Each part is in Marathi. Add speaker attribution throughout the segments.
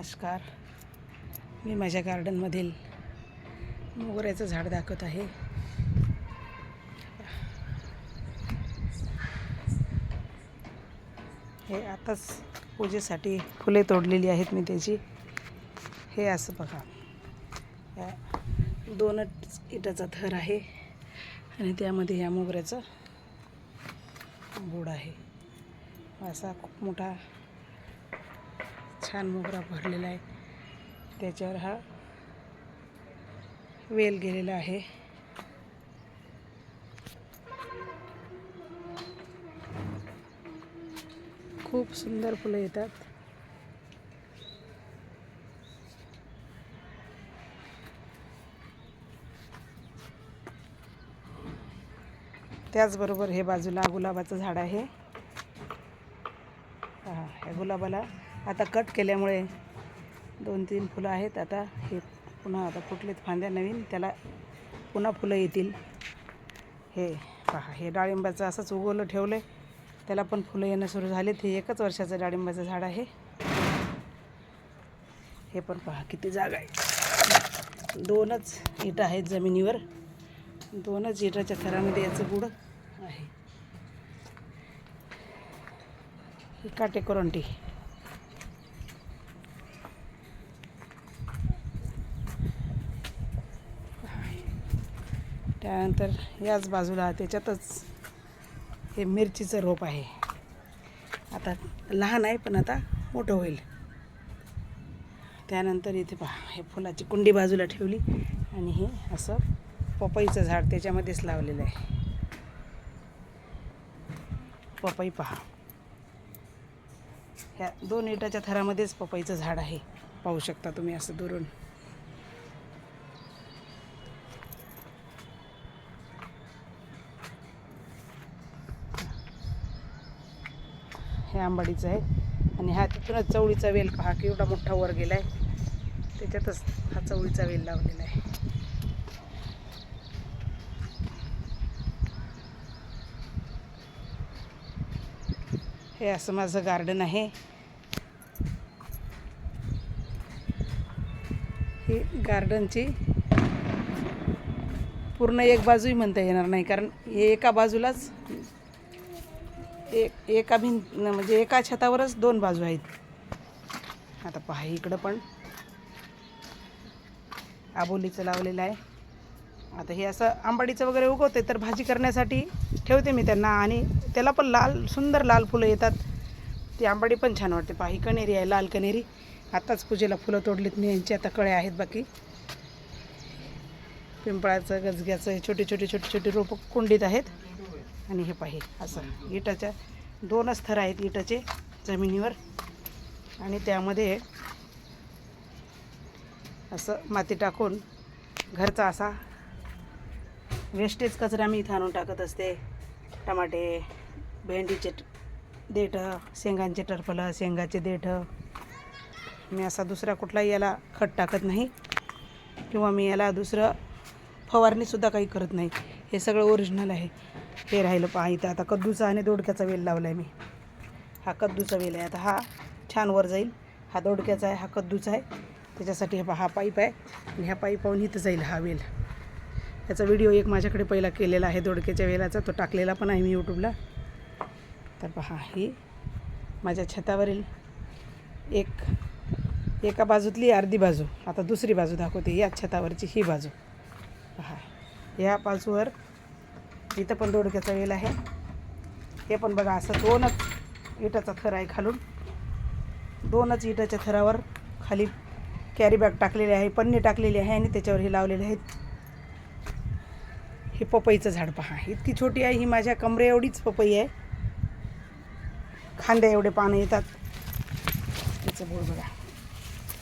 Speaker 1: नमस्कार. मी माझ्या गार्डनमधील मोगऱ्याचं झाड दाखवत आहे. हे आताच पूजेसाठी फुले तोडलेली आहेत मी त्याची. हे असं बघा. या दोनच इटाचा थर आहे आणि त्यामध्ये ह्या मोगऱ्याचं बोड आहे. असा खूप मोठा छान मोगरा भरलेला आहे. त्याच्यावर हा वेल गेलेला आहे. खूप सुंदर फुलं येतात. त्याचबरोबर हे बाजूला गुलाबाचं झाड आहे. हा ह्या गुलाबाला आता कट केल्यामुळे दोन तीन फुलं आहेत. आता हे पुन्हा आता फुटलेत फांद्या नवीन. त्याला पुन्हा फुलं येतील. हे पहा हे डाळिंबाचं असंच उगवलं ठेवलं आहे त्याला पण फुलं येणं सुरू झालेत. हे एकच वर्षाचं डाळिंबाचं झाड आहे. हे पण पहा किती जागा आहे. दोनच इटं आहेत जमिनीवर. दोनच इटाच्या थरामध्ये याचं गुड आहे. ही काटे त्यानंतर याच बाजूला त्याच्यातच हे मिरचीचं रोप आहे. आता लहान आहे पण आता मोठं होईल. त्यानंतर इथे पहा हे फुलाची कुंडी बाजूला ठेवली आणि हे असं पपईचं झाड त्याच्यामध्येच लावलेलं आहे. पपई पहा. ह्या दोन इटाच्या थरामध्येच पपईचं झाड आहे. पाहू शकता तुम्ही असं दुरून. हे आंबाडीचं आहे. आणि हा तिथूनच चवळीचा वेल पहा की एवढा मोठा वर गेला आहे त्याच्यातच हा चवळीचा वेल लावलेला आहे. हे असं माझं गार्डन आहे. ही गार्डनची पूर्ण एक बाजूही म्हणता येणार नाही कारण हे एका बाजूलाच एक एका भिंत म्हणजे एका छतावरच दोन बाजू आहेत. आता पहा इकडं पण. आबोलीचं लावलेलं आहे. आता हे असं आंबाडीचं वगैरे उगवते तर भाजी करण्यासाठी ठेवते मी त्यांना. आणि त्याला पण लाल सुंदर लाल फुलं येतात. ती आंबाडी पण छान वाटते. पहा ही कणेरी आहे लाल कणेरी आत्ताच पूजेला फुलं तोडलीत मी यांची आता कळे आहेत बाकी. पिंपळाचं गजग्याचं छोटे छोटे छोटे छोटे रोपं कुंडीत आहेत. आणि हे पाहि असं. इटाच्या दोनच थर आहेत इटाचे जमिनीवर. आणि त्यामध्ये असं माती टाकून घरचा असा वेस्टेज कचरा मी इथं आणून टाकत असते. टमाटे भेंडीचे देठं शेंगांचे टरफलं शेंगाचे देठं. मी असा दुसरा कुठलाही याला खत टाकत नाही किंवा मी याला दुसरं फवारणीसुद्धा काही करत नाही. हे सगळं ओरिजिनल आहे. हे राहिलं पहा इथं. आता कद्दूचा आणि दोडक्याचा वेल लावला आहे मी. हा कद्दूचा वेल आहे. आता हा छान वर जाईल. हा दोडक्याचा आहे हा कद्दूचा आहे. त्याच्यासाठी हे पहा हा पाईप आहे. आणि ह्या पाईपाहून इथं जाईल हा वेल. याचा व्हिडिओ एक माझ्याकडे पहिला केलेला आहे दोडक्याच्या वेलाचा. तो टाकलेला पण आहे मी यूट्यूबला तर पहा ही माझ्या छतावरील एक एका बाजूतली अर्धी बाजू. आता दुसरी बाजू दाखवते. या छतावरची ही बाजू. पहा या बाजूवर इथं पण दोडक्याचा वेल आहे. हे पण बघा असं दोनच इटाचा थर आहे खालून. दोनच इटाच्या थरावर खाली कॅरी बॅग टाकलेली आहे पन्नी टाकलेली आहे आणि त्याच्यावर हे लावलेले आहेत. हे पपईचं झाड पहा. इतकी छोटी आहे ही माझ्या कमरे एवढीच पपई आहे. खांद्या एवढे पानं येतात. त्याचं बोर बघा.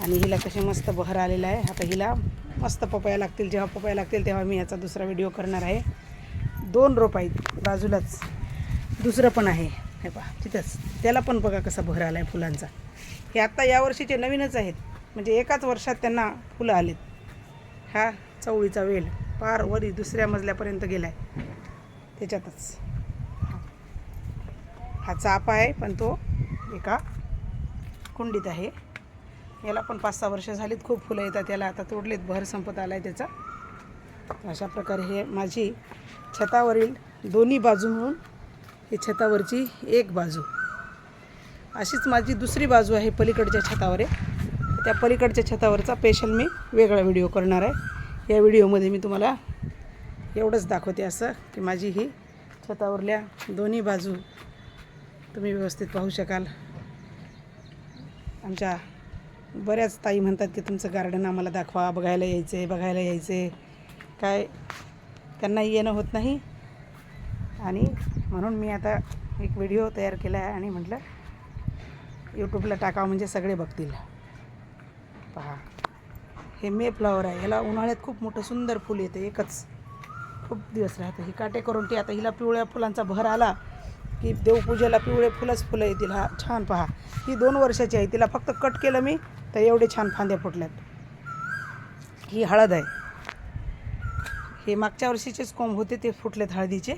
Speaker 1: आणि हिला कसे मस्त बहर आलेला आहे. आता हिला मस्त पपया लागतील जेव्हा पपया लागतील तेव्हा मी याचा दुसरा व्हिडिओ करणार आहे. दोन रोप आहेत बाजूलाच. दुसरं पण आहे. हे पहा तिथंच. त्याला पण बघा कसा भर आला आहे फुलांचा. हे आत्ता यावर्षीचे नवीनच आहेत. म्हणजे एकाच वर्षात त्यांना फुलं आलेत. हा चवळीचा वेल पार वरी दुसऱ्या मजल्यापर्यंत गेला आहे त्याच्यातच. हा चापा आहे पण तो एका कुंडीत आहे. याला पण पाच सहा वर्ष झालीत. खूप फुलं येतात याला. आता तोडलेत भर संपत आला आहे त्याचा. अशा प्रकारे हे माझी छतावरील दोन्ही बाजू म्हणून ही छतावरची एक बाजू. अशीच माझी दुसरी बाजू आहे पलीकडच्या छतावर. आहे त्या पलीकडच्या छतावरचा स्पेशल मी वेगळा व्हिडिओ करणार आहे. या व्हिडिओमध्ये मी तुम्हाला एवढंच दाखवते असं की माझी ही छतावरल्या दोन्ही बाजू तुम्ही व्यवस्थित पाहू शकाल. आमच्या बऱ्याच ताई म्हणतात की तुमचं गार्डन आम्हाला दाखवा बघायला यायचं आहे बघायला यायचं आहे काय त्यांना येणं होत नाही. आणि म्हणून मी आता एक व्हिडिओ तयार केला आहे आणि म्हटलं यूट्यूबला टाकावं म्हणजे सगळे बघतील. पहा हे मे फ्लॉवर आहे. याला उन्हाळ्यात खूप मोठं सुंदर फूल येतं एकच. खूप दिवस राहतं. ही काटे करून ती आता हिला पिवळ्या फुलांचा भर आला की देवपूजेला पिवळे फुलंच फुलं येतील. हा छान पहा. ही दोन वर्षाची आहे. तिला फक्त कट केलं मी तर एवढे छान फांद्या फुटल्यात. ही हळद आहे. हे मागच्या वर्षीचेच कोंब होते ते फुटलेत हळदीचे.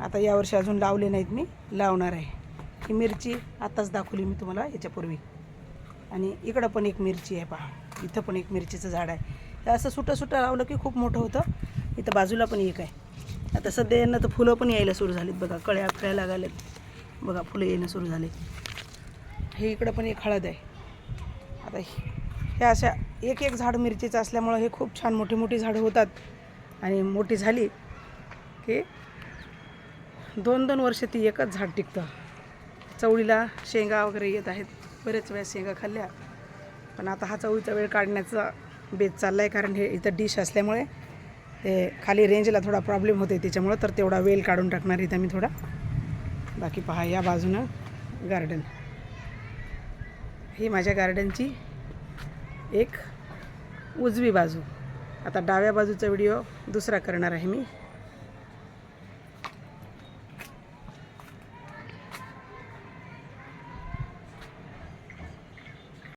Speaker 1: आता यावर्षी अजून लावले नाहीत मी लावणार आहे. ही मिरची आताच दाखवली मी तुम्हाला याच्यापूर्वी. आणि इकडं पण एक मिरची आहे पहा इथं पण एक मिरचीचं झाड आहे. हे असं सुटं सुटं लावलं की खूप मोठं होतं इथं बाजूला पण एक आहे. आता सध्या यांना तर फुलं पण यायला सुरू झालीत बघा कळ्या फिरायला लागायला बघा फुलं येणं सुरू झाले हे इकडं पण एक हळद आहे. आता हे हे अशा एक एक झाड मिरचीचं असल्यामुळं हे खूप छान मोठी मोठी झाडं होतात. आणि मोठी झाली की दोन दोन वर्ष ती एकच झाड टिकतं. चवळीला शेंगा वगैरे येत आहेत. बरेच वेळा शेंगा खाल्ल्या. पण आता हा चवळीचा वेळ काढण्याचा बेत चालला आहे कारण हे इथं डिश असल्यामुळे ते खाली रेंजला थोडा प्रॉब्लेम होते त्याच्यामुळं तर तेवढा वेल काढून टाकणार इथं मी थोडा. बाकी पहा या बाजूनं गार्डन ही माझ्या गार्डनची एक उजवी बाजू. आता डाव्या बाजूचा व्हिडिओ दुसरा करणार आहे मी.